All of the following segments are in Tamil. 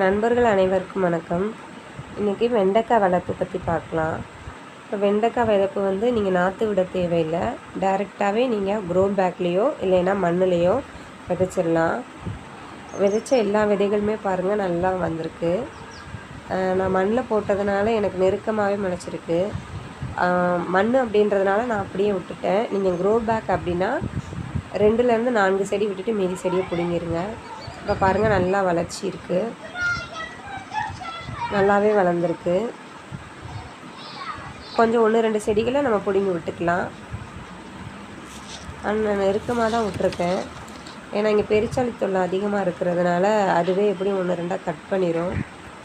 நண்பர்கள் அனைவருக்கும் வணக்கம். இன்றைக்கி வெண்டைக்காய் வளர்ப்பு பற்றி பார்க்கலாம். இப்போ வெண்டைக்காய் வளர்ப்பு வந்து நீங்கள் நாற்று விட தேவையில்லை. டைரெக்டாகவே நீங்கள் க்ரோ பேக்லேயோ இல்லைன்னா மண்ணுலேயோ விதைச்சிடலாம். விதைச்ச எல்லா விதைகளுமே பாருங்கள் நல்லா வந்திருக்கு. நான் மண்ணில் போட்டதுனால எனக்கு நெருக்கமாகவே முளைச்சிருக்கு. மண் அப்படின்றதுனால நான் அப்படியே விட்டுட்டேன். நீங்கள் க்ரோ பேக் அப்படின்னா ரெண்டுலேருந்து நான்கு செடி விட்டுட்டு மீதி செடியை பிடிங்கிருங்க. இப்போ பாருங்கள் நல்லா வளர்ச்சி இருக்குது நல்லாவே வளர்ந்துருக்கு. கொஞ்சம் ஒன்று ரெண்டு செடிகளை நம்ம பிடுங்கி விட்டுக்கலாம். நான் நெருக்கமாக தான் விட்டுருக்கேன். ஏன்னா இங்கே பெருச்சாளி தொல்லை அதிகமாக இருக்கிறதுனால அதுவே எப்படியும் ஒன்று ரெண்டாக கட் பண்ணிடும்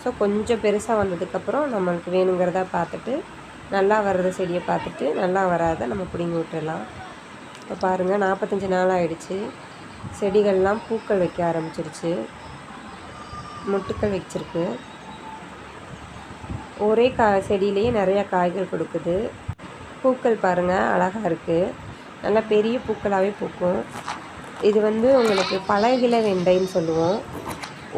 ஸோ கொஞ்சம் பெருசாக வந்ததுக்கப்புறம் நம்மளுக்கு வேணுங்கிறத பார்த்துட்டு நல்லா வர்றது செடியை பார்த்துட்டு நல்லா வராத நம்ம பிடுங்கி விட்டுடலாம் இப்போ பாருங்கள் நாற்பத்தஞ்சு நாள் ஆகிடுச்சு செடிகள்லாம் பூக்கள் வைக்க ஆரம்பிச்சிருச்சு. மொட்டுக்கள் வச்சிருக்கு. ஒரே கா செடியிலேயே நிறையா காய்கள் கொடுக்குது. பூக்கள் பாருங்கள் அழகாக இருக்குது நல்லா பெரிய பூக்களாகவே பூக்கும். இது வந்து உங்களுக்கு பழகில வெண்டைன்னு சொல்லுவோம்.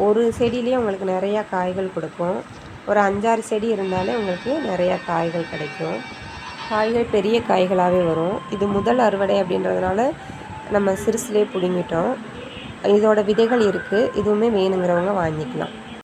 ஒரு செடியிலேயே உங்களுக்கு நிறையா காய்கள் கொடுக்கும். ஒரு அஞ்சாறு செடி இருந்தாலே உங்களுக்கு நிறையா காய்கள் கிடைக்கும். காய்கள் பெரிய காய்களாகவே வரும். இது முதல் அறுவடை அப்படின்றதுனால நம்ம சிறுசுலேயே பிடுங்கிட்டோம். இதோட விதைகள் இருக்குது இதுவுமே வேணுங்கிறவங்க வாங்கிக்கலாம்.